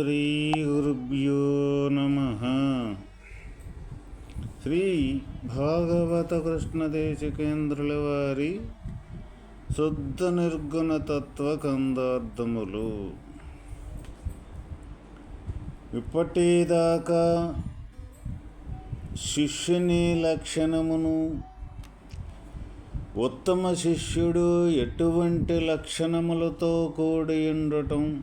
శ్రీ గురుభ్యో నమ. శ్రీ భాగవత కృష్ణదేశికేంద్రుల వారి శుద్ధ నిర్గుణ తత్వ కందార్థములు ఇప్పటిదాకా శిష్యుని లక్షణమును ఉత్తమ శిష్యుడు ఎటువంటి లక్షణములతో కూడి ఉండటం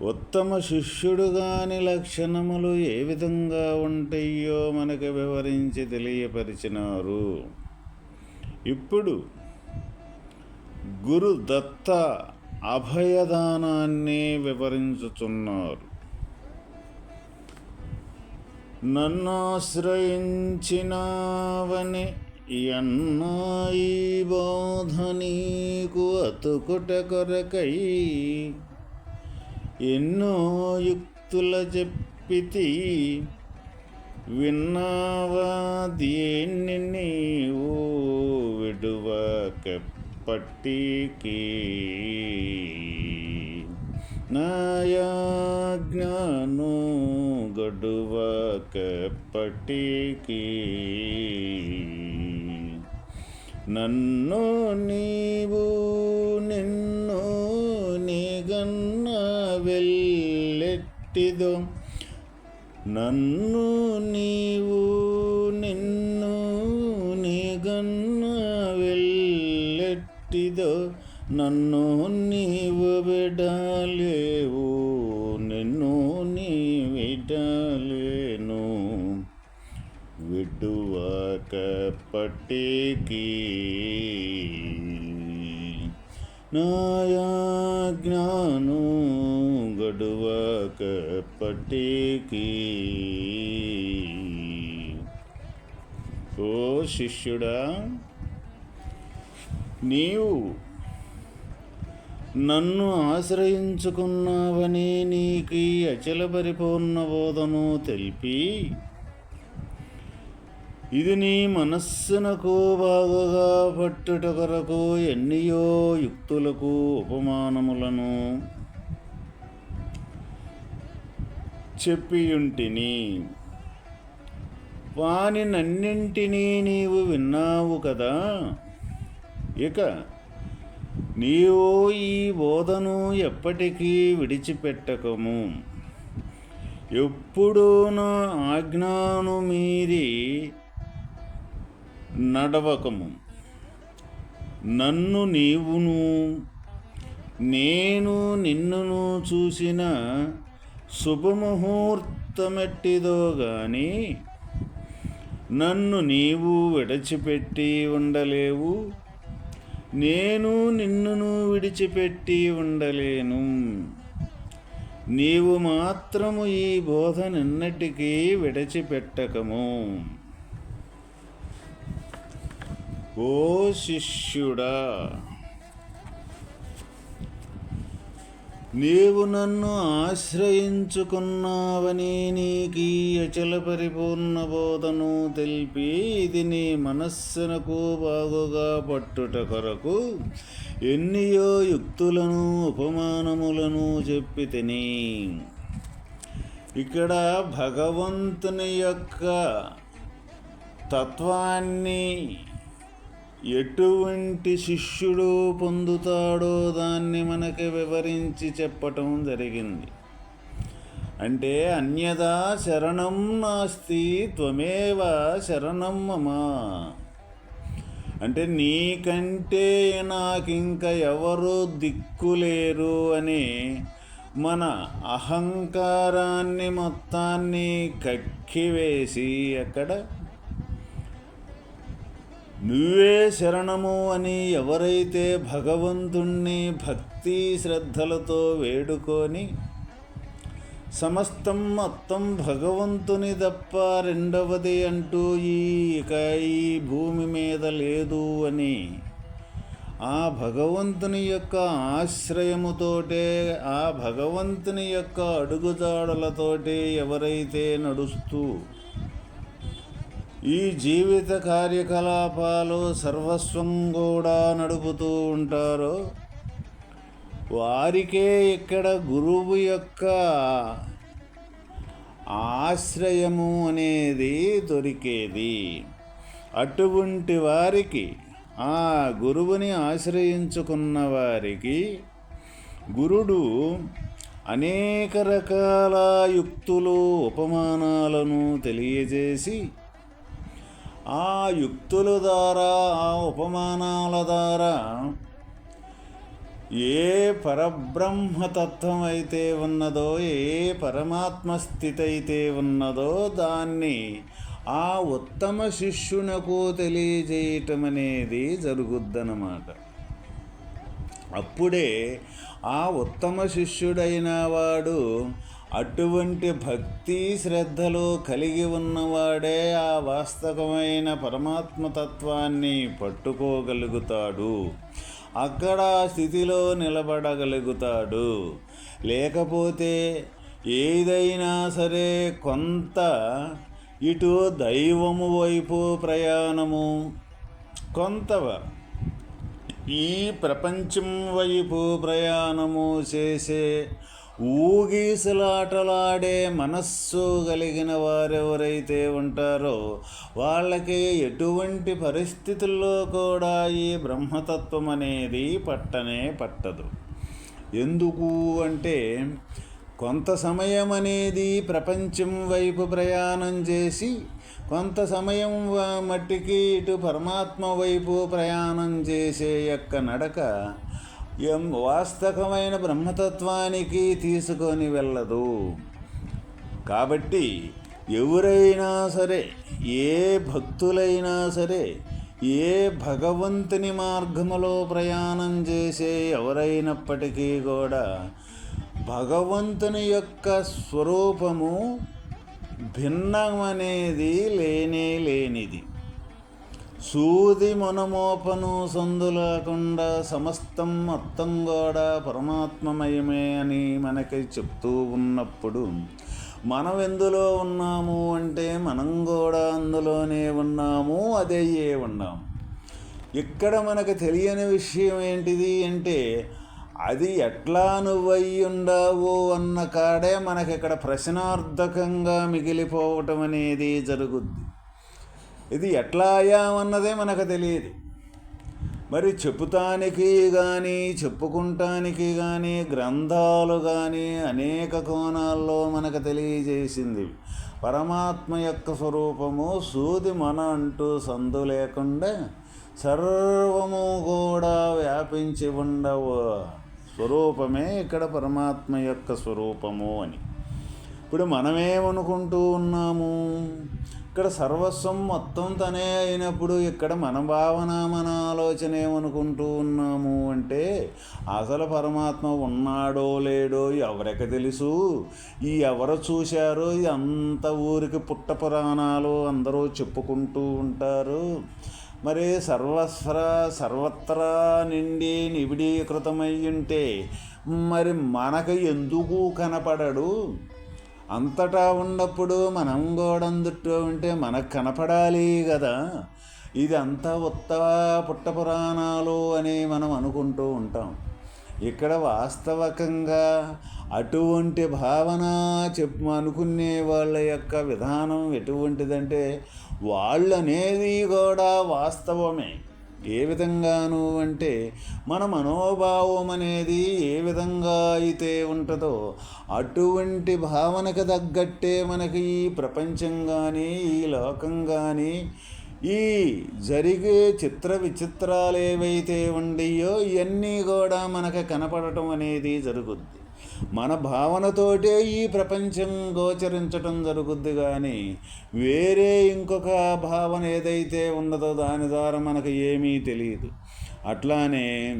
ఉత్తమ శిష్యుడు కాని లక్షణములు ఏ విధంగా ఉంటాయో మనకు వివరించి తెలియపరిచినారు. ఇప్పుడు గురు దత్త అభయదానాన్ని వివరించుచున్నారు. నన్నాశ్రయించినావని ఎన్నాయి బోధ నీకు అతుకుట కొరకై ఎన్నో యుక్తుల చెప్పితి విన్నావా? దేన్ని నీవు విడువకెప్పటికీ? నాయాజ్ఞాను గడువకెప్పటికీ? నన్ను నీవు నిన్ను నీగన్న వెళ్ళెట్టిదో. నన్ను నీవు నిన్ను నీగన్న వెళ్ళెట్టిదో. నన్ను నీవు విడాలేవు నిన్ను నీ విడాలేను. విడువాక విడువకప్పటికీ నాయాజ్ఞాను గడువకప్పటికీ. ఓ శిష్యుడా నీవు నన్ను ఆశ్రయించుకున్నావని నీకు అచల పరిపూర్ణ బోధను తెలిపి ఇది నీ మనస్సునకు బాగుగా పట్టుట కొరకు ఎన్నియో యుక్తులకు ఉపమానములను చెప్పియుంటిని. వానినన్నింటినీ నీవు విన్నావు కదా. ఇక నీవు ఈ బోధను ఎప్పటికీ విడిచిపెట్టకము. ఎప్పుడూ నా ఆజ్ఞాను మీరి నడవకము. నన్ను నీవును నేను నిన్నును చూసిన శుభముహూర్తమెట్టిదో గాని నన్ను నీవు విడిచిపెట్టి ఉండలేవు. నేను నిన్నును విడిచిపెట్టి ఉండలేను. నీవు మాత్రము ఈ బోధ నిన్నటికీ విడిచిపెట్టకము. ఓ శిష్యుడా నీవు నన్ను ఆశ్రయించుకున్నావని నీకీ అచల పరిపూర్ణ బోధను తెలిపి ఇది నీ మనస్సునకు బాగుగా పట్టుట కొరకు ఎన్నియో యుక్తులను ఉపమానములను చెప్పి తిని. ఇక్కడ భగవంతుని యొక్క తత్వాన్ని ఎటువంటి శిష్యుడు పొందుతాడో దాన్ని మనకి వివరించి చెప్పటం జరిగింది. అంటే అన్యదా శరణం నాస్తి త్వమేవ శరణం మమ. అంటే నీకంటే నాకింక ఎవరు దిక్కులేరు అని మన అహంకారాన్ని మొత్తాన్ని కక్కివేసి అక్కడ నువ్వే శరణము అని ఎవరైతే భగవంతుణ్ణి భక్తి శ్రద్ధలతో వేడుకొని సమస్తం మొత్తం భగవంతుని తప్ప రెండవది అంటూ ఈ ఇక ఈ భూమి మీద లేదు అని ఆ భగవంతుని యొక్క ఆశ్రయముతోటే ఆ భగవంతుని యొక్క అడుగుజాడలతోటే ఎవరైతే నడుస్తూ ఈ జీవిత కార్యకలాపాలు సర్వస్వం కూడా నడుపుతూ ఉంటారో. వారికే ఇక్కడ గురువు యొక్క ఆశ్రయము అనేది దొరికేది. అటువంటి వారికి ఆ గురువుని ఆశ్రయించుకున్న వారికి గురుడు అనేక రకాల యుక్తులు ఉపమానాలను తెలియజేసి ఆ యుక్తుల ద్వారా ఆ ఉపమానాల ద్వారా ఏ పరబ్రహ్మతత్వం అయితే ఉన్నదో ఏ పరమాత్మ స్థితి అయితే ఉన్నదో దాన్ని ఆ ఉత్తమ శిష్యునకు తెలియజేయటం అనేది జరుగుద్దన్నమాట. అప్పుడే ఆ ఉత్తమ శిష్యుడైన వాడు అటువంటి భక్తి శ్రద్ధలు కలిగి ఉన్నవాడే ఆ వాస్తవమైన పరమాత్మతత్వాన్ని పట్టుకోగలుగుతాడు. అక్కడ ఆ స్థితిలో నిలబడగలుగుతాడు. లేకపోతే ఏదైనా సరే కొంత ఇటు దైవము వైపు ప్రయాణము కొంత ఈ ప్రపంచం వైపు ప్రయాణము చేసే ఊగీసలాటలాడే మనస్సు కలిగిన వారెవరైతే ఉంటారో వాళ్ళకి ఎటువంటి పరిస్థితుల్లో కూడా ఈ బ్రహ్మతత్వం అనేది పట్టనే పట్టదు. ఎందుకు అంటే కొంత సమయం అనేది ప్రపంచం వైపు ప్రయాణం చేసి కొంత సమయం మట్టికి ఇటు పరమాత్మ వైపు ప్రయాణం చేసే యొక్క నడక ఎం వాస్తవమైన బ్రహ్మతత్వానికి తీసుకొని వెళ్ళదు. కాబట్టి ఎవరైనా సరే ఏ భక్తులైనా సరే ఏ భగవంతుని మార్గములో ప్రయాణం చేసే ఎవరైనప్పటికీ కూడా భగవంతుని యొక్క స్వరూపము భిన్నమనేది లేనే లేనిది. సూది మనమోపను సందు లేకుండా సమస్తం మొత్తం కూడా పరమాత్మమయమే అని మనకి చెప్తూ ఉన్నప్పుడు మనం ఎందులో ఉన్నాము అంటే మనం కూడా అందులోనే ఉన్నాము అదయ్యే ఉన్నాము ఇక్కడ మనకు తెలియని విషయం ఏంటిది అంటే అది ఎట్లా నువ్వయి ఉండావు అన్న కాడే మనకి ఇక్కడ ప్రశ్నార్థకంగా మిగిలిపోవటం అనేది జరుగుద్ది. ఇది ఎట్లా అయ్యామన్నదే మనకు తెలియదు. మరి చెప్పుతానికి కానీ చెప్పుకుంటానికి కానీ గ్రంథాలు కానీ అనేక కోణాల్లో మనకు తెలియజేసింది. పరమాత్మ యొక్క స్వరూపము సూది మన అంటూ సందు లేకుండా సర్వము కూడా వ్యాపించి ఉండవు. స్వరూపమే ఇక్కడ పరమాత్మ యొక్క స్వరూపము అని. ఇప్పుడు మనమేమనుకుంటూ ఉన్నాము? ఇక్కడ సర్వస్వం మొత్తం తనే అయినప్పుడు ఇక్కడ మన భావన మన ఆలోచన ఏమనుకుంటూ ఉన్నాము అంటే అసలు పరమాత్మ ఉన్నాడో లేడో ఎవరికి తెలుసు? ఈ ఎవరు చూశారో ఇది అంత ఊరికి పుట్ట పురాణాలు అందరూ చెప్పుకుంటూ ఉంటారు. మరి సర్వస్ర సర్వత్రా నిండి నిబిడీకృతమై ఉంటే మరి మనకు ఎందుకు కనపడడు? అంతటా ఉన్నప్పుడు మనం గోడందుట్టు ఉంటే మనకు కనపడాలి కదా ఇది అంతా పుట్ట పురాణాలు అని మనం అనుకుంటూ ఉంటాం. ఇక్కడ వాస్తవకంగా అటువంటి భావన చెప్పు అనుకునే వాళ్ళ యొక్క విధానం ఎటువంటిదంటే వాళ్ళనేది కూడా వాస్తవమే. ఏ విధంగాను అంటే మన మనోభావం అనేది ఏ విధంగా అయితే ఉంటుందో అటువంటి భావనకు తగ్గట్టే మనకి ఈ ప్రపంచం కానీ ఈ లోకం కానీ ఈ జరిగే చిత్ర విచిత్రాలు ఏవైతే ఉండయో ఇవన్నీ కూడా మనకు కనపడటం అనేది జరుగుద్ది. మన భావనతోటే ఈ ప్రపంచం గోచరించటం జరుగుద్ది కానీ వేరే ఇంకొక భావన ఏదైతే ఉన్నదో దాని ద్వారా మనకు ఏమీ తెలియదు. అట్లానే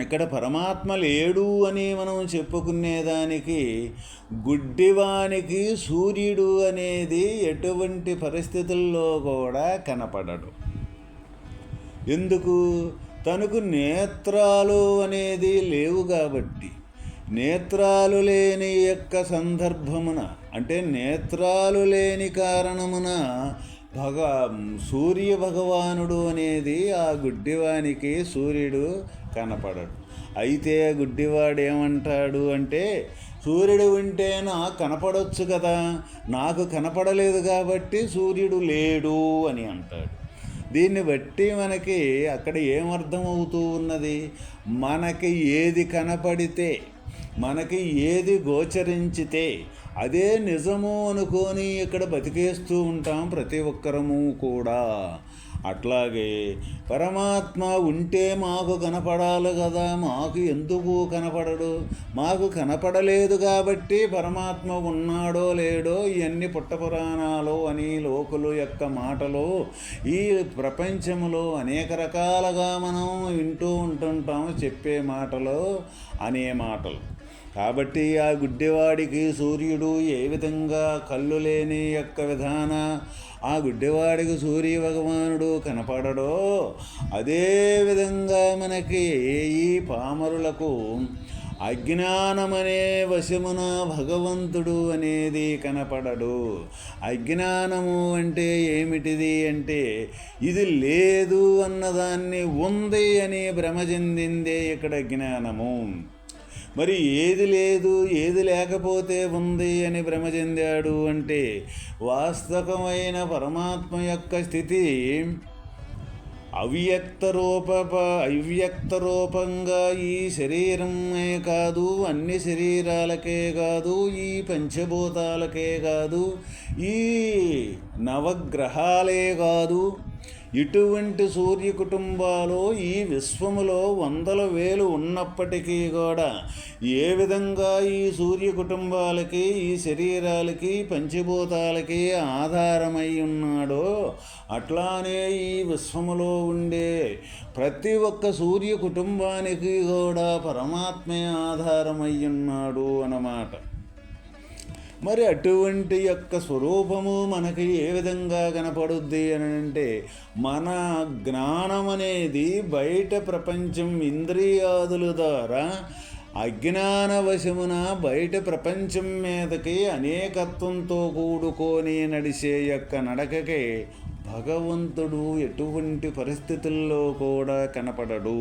ఇక్కడ పరమాత్మ లేడు అని మనం చెప్పుకునేదానికి గుడ్డివానికి సూర్యుడు అనేది ఎటువంటి పరిస్థితుల్లో కూడా కనపడడు. ఎందుకు? తనకు నేత్రాలు అనేది లేవు కాబట్టి. నేత్రాలు లేని యొక్క సందర్భమున అంటే నేత్రాలు లేని కారణమున భగ సూర్య భగవానుడు అనేది ఆ గుడ్డివానికి సూర్యుడు కనపడడు. అయితే గుడ్డివాడు ఏమంటాడు అంటే సూర్యుడు ఉంటే నాకు కనపడొచ్చు కదా నాకు కనపడలేదు కాబట్టి సూర్యుడు లేడు అని అంటాడు. దీన్ని బట్టి మనకి అక్కడ ఏమర్థమవుతూ ఉన్నది? మనకి ఏది కనపడితే మనకి ఏది గోచరించితే అదే నిజము అనుకొని ఇక్కడ బతికేస్తూ ఉంటాం ప్రతి ఒక్కరము కూడా. అట్లాగే పరమాత్మ ఉంటే మాకు కనపడాలి కదా మాకు ఎందుకు కనపడడు? మాకు కనపడలేదు కాబట్టి పరమాత్మ ఉన్నాడో లేడో ఇవన్నీ పుట్టపురాణాలు అని లోకులు యొక్క మాటలు ఈ ప్రపంచంలో అనేక రకాలుగా మనం వింటూ ఉంటుంటాము చెప్పే మాటలు అనే మాటలు. కాబట్టి ఆ గుడ్డివాడికి సూర్యుడు ఏ విధంగా కళ్ళు లేని యొక్క విధాన ఆ గుడ్డివాడికి సూర్య భగవానుడు కనపడడో అదే విధంగా మనకి ఈ పామరులకు అజ్ఞానమనే వశమున భగవంతుడు అనేది కనపడడు. అజ్ఞానము అంటే ఏమిటిది అంటే ఇది లేదు అన్నదాన్ని ఉంది అని భ్రమ చెందిందే ఇక్కడ జ్ఞానము. మరి ఏది లేదు ఏది లేకపోతే ఉంది అని భ్రమ చెందాడు అంటే వాస్తవమైన పరమాత్మ యొక్క స్థితి అవ్యక్త రూప అవ్యక్త రూపంగా ఈ శరీరమే కాదు అన్ని శరీరాలకే కాదు ఈ పంచభూతాలకే కాదు ఈ నవగ్రహాలే కాదు ఇటువంటి సూర్య కుటుంబాలు ఈ విశ్వములో వందల వేలు ఉన్నప్పటికీ కూడా ఏ విధంగా ఈ సూర్య కుటుంబాలకి ఈ శరీరాలకి పంచభూతాలకి ఆధారమై ఉన్నాడో అట్లానే ఈ విశ్వములో ఉండే ప్రతి ఒక్క సూర్య కుటుంబానికి కూడా పరమాత్మే ఆధారమై ఉన్నాడు అన్నమాట. మరి అటువంటి యొక్క స్వరూపము మనకి ఏ విధంగా కనపడుద్ది అని అంటే మన జ్ఞానం అనేది బయట ప్రపంచం ఇంద్రియాదుల ద్వారా అజ్ఞానవశమున బయట ప్రపంచం మీదకి అనేకత్వంతో కూడుకొని నడిచే యొక్క నడకకే భగవంతుడు ఎటువంటి పరిస్థితుల్లో కూడా కనపడడు.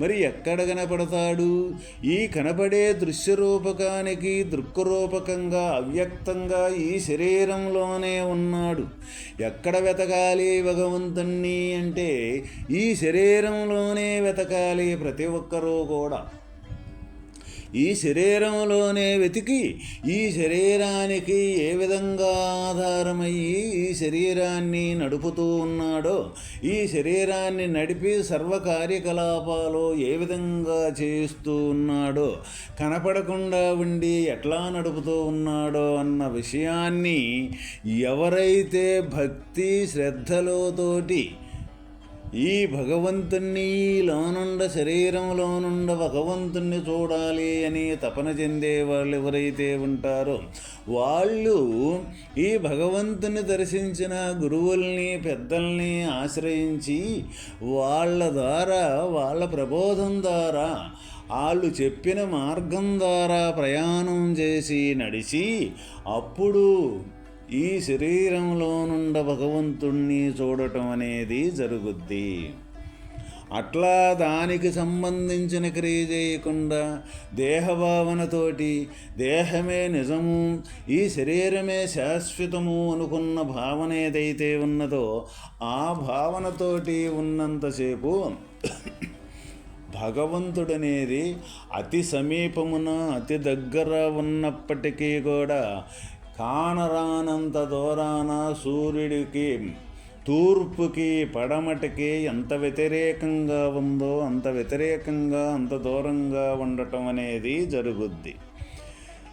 మరి ఎక్కడ కనపడతాడు? ఈ కనపడే దృశ్యరూపకానికి దృక్కరూపకంగా అవ్యక్తంగా ఈ శరీరంలోనే ఉన్నాడు. ఎక్కడ వెతకాలి భగవంతుణ్ణి అంటే ఈ శరీరంలోనే వెతకాలి ప్రతి ఒక్కరూ కూడా. ఈ శరీరంలోనే వెతికి ఈ శరీరానికి ఏ విధంగా ఆధారమయ్యి ఈ శరీరాన్ని నడుపుతూ ఉన్నాడో ఈ శరీరాన్ని నడిపి సర్వ కార్యకలాపాలు ఏ విధంగా చేస్తూ ఉన్నాడో కనపడకుండా ఉండి ఎట్లా నడుపుతూ ఉన్నాడో అన్న విషయాన్ని ఎవరైతే భక్తి శ్రద్ధలతోటి ఈ భగవంతుణ్ణి లోనుండ శరీరంలోనుండ భగవంతుణ్ణి చూడాలి అని తపన చెందే వాళ్ళు ఎవరైతే ఉంటారో వాళ్ళు ఈ భగవంతుని దర్శించిన గురువుల్ని పెద్దల్ని ఆశ్రయించి వాళ్ళ ద్వారా వాళ్ళ ప్రబోధం ద్వారా వాళ్ళు చెప్పిన మార్గం ద్వారా ప్రయాణం చేసి నడిచి అప్పుడు ఈ శరీరంలో నుండి భగవంతుణ్ణి చూడటం అనేది జరుగుద్ది. అట్లా దానికి సంబంధించిన క్రియ చేయకుండా దేహభావనతోటి దేహమే నిజము ఈ శరీరమే శాశ్వతము అనుకున్న భావన ఏదైతే ఉన్నదో ఆ భావనతోటి ఉన్నంతసేపు భగవంతుడనేది అతి సమీపమున అతి దగ్గర ఉన్నప్పటికీ కూడా కానరానంత దూరాన సూర్యుడికి తూర్పుకి పడమటికి ఎంత వ్యతిరేకంగా ఉందో అంత వ్యతిరేకంగా అంత దూరంగా ఉండటం అనేది జరుగుద్ది.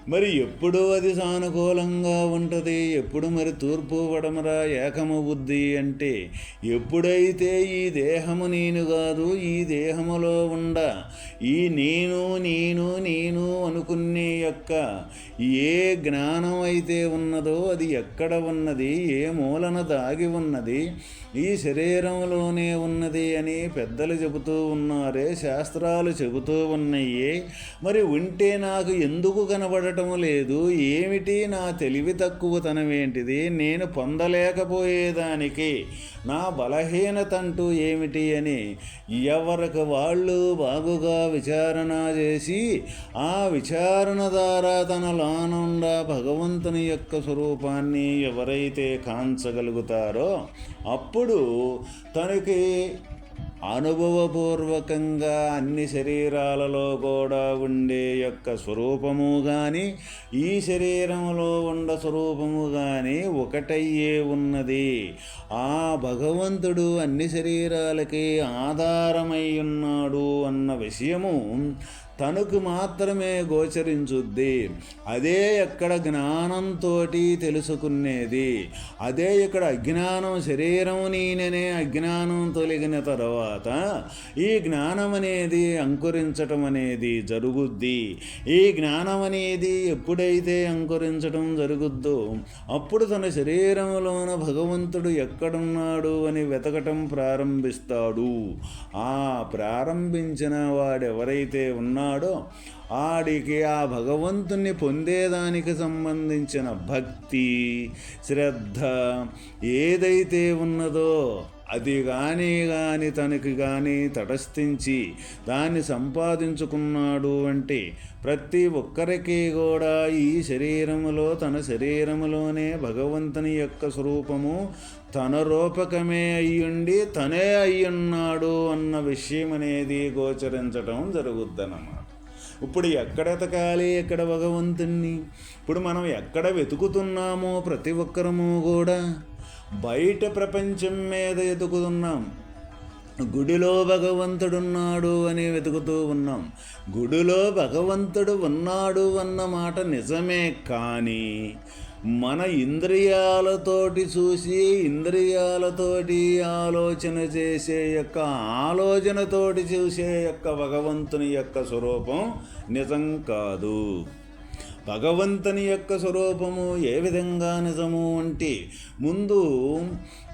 మరి ఎప్పుడు అది సానుకూలంగా ఉంటుంది? ఎప్పుడు మరి తూర్పు వడమరా ఏకము బుద్ధి అంటే ఎప్పుడైతే ఈ దేహము నేను కాదు ఈ దేహములో ఉండ ఈ నేను నేను నేను అనుకునే యొక్క ఏ జ్ఞానం అయితే ఉన్నదో అది ఎక్కడ ఉన్నది? ఏ మూలన దాగి ఉన్నది? ఈ శరీరంలోనే ఉన్నది అని పెద్దలు చెబుతూ ఉన్నారే శాస్త్రాలు చెబుతూ ఉన్నాయి మరి ఉంటే నాకు ఎందుకు కనబడటం లేదు? ఏమిటి నా తెలివి తక్కువతనమేంటిది నేను పొందలేకపోయేదానికి నా బలహీనత అంటూ ఏమిటి అని ఎవరికి వాళ్ళు బాగుగా విచారణ చేసి ఆ విచారణ ద్వారా తన లానుండా భగవంతుని యొక్క స్వరూపాన్ని ఎవరైతే కాంచగలుగుతారో అప్పుడు తనకి అనుభవపూర్వకంగా అన్ని శరీరాలలో కూడా ఉండే యొక్క స్వరూపము కానీ ఈ శరీరంలో ఉండ స్వరూపము కానీ ఒకటయ్యే ఉన్నది. ఆ భగవంతుడు అన్ని శరీరాలకి ఆధారమై ఉన్నాడు అన్న విషయము తనకు మాత్రమే గోచరించుద్ది. అదే ఎక్కడ జ్ఞానంతో తెలుసుకునేది. అదే ఇక్కడ అజ్ఞానం శరీరం నేననే అజ్ఞానం తొలగిన తర్వాత ఈ జ్ఞానం అనేది అంకురించటం అనేది జరుగుద్ది. ఈ జ్ఞానం అనేది ఎప్పుడైతే అంకురించడం జరుగుద్దో అప్పుడు తన శరీరంలోన భగవంతుడు ఎక్కడున్నాడు అని వెతకటం ప్రారంభిస్తాడు. ఆ ప్రారంభించిన వాడెవరైతే ఉన్నా ఉన్నాడో ఆడికి ఆ భగవంతుణ్ణి పొందేదానికి సంబంధించిన భక్తి శ్రద్ధ ఏదైతే ఉన్నదో అది కానీ కానీ తనకి కానీ తటస్థించి దాన్ని సంపాదించుకున్నాడు అంటే ప్రతి ఒక్కరికి కూడా ఈ శరీరములో తన శరీరములోనే భగవంతుని యొక్క స్వరూపము తన రూపకమే అయ్యుండి తనే అయ్యున్నాడు అన్న విషయం అనేది గోచరించటం జరుగుద్దన్నమాట. ఇప్పుడు ఎక్కడ ఎతకాలి? ఎక్కడ భగవంతుణ్ణి? ఇప్పుడు మనం ఎక్కడ వెతుకుతున్నామో ప్రతి ఒక్కరము కూడా బయట ప్రపంచం మీద ఎతుకుతున్నాం గుడిలో భగవంతుడున్నాడు అని వెతుకుతూ ఉన్నాం. గుడిలో భగవంతుడు ఉన్నాడు అన్న మాట నిజమే కానీ మన ఇంద్రియాలతోటి చూసి ఇంద్రియాలతోటి ఆలోచన చేసే యొక్క ఆలోచనతోటి చూసే యొక్క భగవంతుని యొక్క స్వరూపం నిజం కాదు. భగవంతుని యొక్క స్వరూపము ఏ విధంగా నిజము అంటే ముందు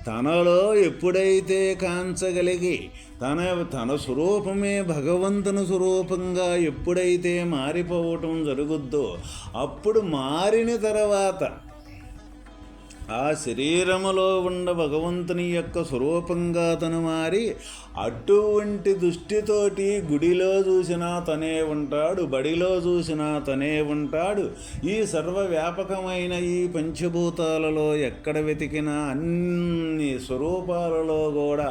తనలో ఎప్పుడైతే కాంచగలిగి తన తన స్వరూపమే భగవంతుని స్వరూపంగా ఎప్పుడైతే మారిపోవటం జరుగుద్దో అప్పుడు మారిన తర్వాత ఆ శరీరములో ఉన్న భగవంతుని యొక్క స్వరూపంగా తను మారి అటువంటి దృష్టితోటి గుడిలో చూసినా తనే ఉంటాడు బడిలో చూసినా తనే ఉంటాడు. ఈ సర్వవ్యాపకమైన ఈ పంచభూతాలలో ఎక్కడ వెతికినా అన్ని స్వరూపాలలో కూడా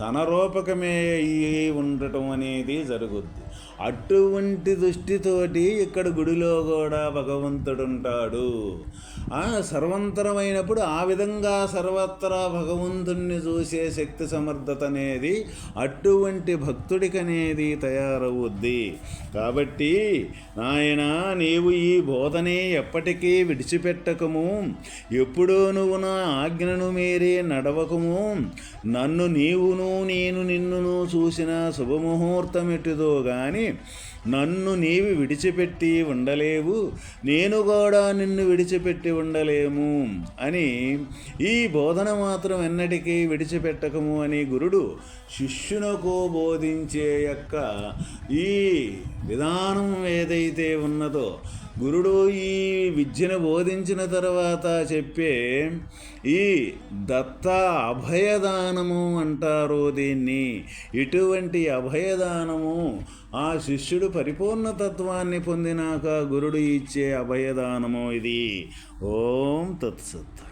తన రూపకమే అయ్యి ఉండటం అనేది జరుగుద్ది. అటువంటి దృష్టితోటి ఇక్కడ గుడిలో కూడా భగవంతుడుంటాడు. సర్వంతరమైనప్పుడు ఆ విధంగా సర్వత్రా భగవంతుణ్ణి చూసే శక్తి సమర్థత అనేది అటువంటి భక్తుడికనేది తయారవుద్ది. కాబట్టి నాయన నీవు ఈ బోధనే ఎప్పటికీ విడిచిపెట్టకము. ఎప్పుడూ నువ్వు నా ఆజ్ఞను మీరే నడవకము. నన్ను నీవును నేను నిన్నును చూసిన శుభముహూర్తమెటుదో గాని నన్ను నీవి విడిచిపెట్టి ఉండలేవు నేను కూడా నిన్ను విడిచిపెట్టి ఉండలేము అని ఈ బోధన మాత్రం ఎన్నటికీ విడిచిపెట్టకము అని గురుడు శిష్యునకు బోధించే యొక్క ఈ విధానం ఏదైతే ఉన్నదో గురుడు ఈ విద్యను బోధించిన తర్వాత చెప్పే ఈ దత్త అభయదానము అంటారు దీన్ని. ఇటువంటి అభయదానము ఆ శిష్యుడు పరిపూర్ణ తత్వాన్ని పొందినాక గురుడు ఇచ్చే అభయదానము ఇది. ఓం తత్సత్.